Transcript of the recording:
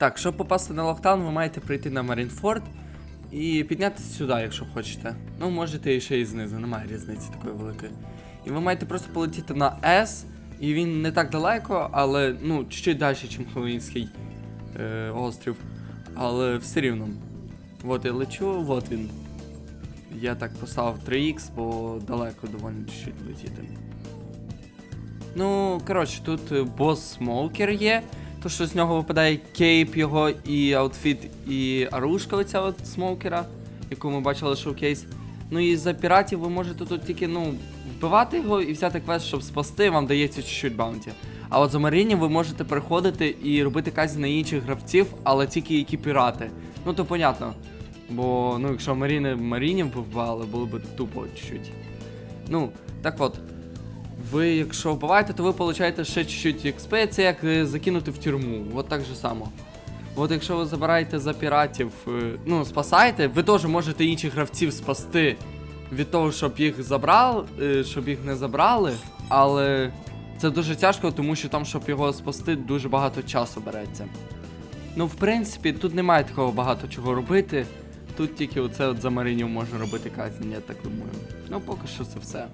Так, щоб попасти на лохтаун, ви маєте прийти на Марінфорд і піднятися сюди, якщо хочете. Ну, можете і ще і знизу, немає різниці такої великої. І ви маєте просто полетіти на S, і він не так далеко, але ну, чуть-чуть далі, ніж Хеллоуінський е, острів. Але все рівно. От я лечу, от він. Я так поставив 3х, бо далеко доволі чуть-чуть летіти. Ну, коротше, тут бос смокер є. То, що з нього випадає кейп його і аутфіт, і арушка оця от смокера, яку ми бачили шоукейс. Ну і за піратів ви можете тут тільки, ну, вбивати його і взяти квест, щоб спасти, вам дається чуть-чуть баунті. А от за марінів ви можете приходити і робити казі на інших гравців, але тільки які пірати. Ну то понятно. Бо, ну, якщо маріни марінів вбивали, було б тупо чуть-чуть. Ну, так от. Ви, якщо вбиваєте, то ви получаєте ще чуть-чуть XP, це як е, закинути в тюрму. От так же само. От якщо ви забираєте за піратів, е, ну, спасаєте, ви теж можете інших гравців спасти від того, щоб їх забрали, е, щоб їх не забрали, але це дуже тяжко, тому що там, щоб його спасти, дуже багато часу береться. Ну, в принципі, тут немає такого багато чого робити. Тут тільки оце от за маринів можна робити казінь, я так думаю. Ну, поки що це все.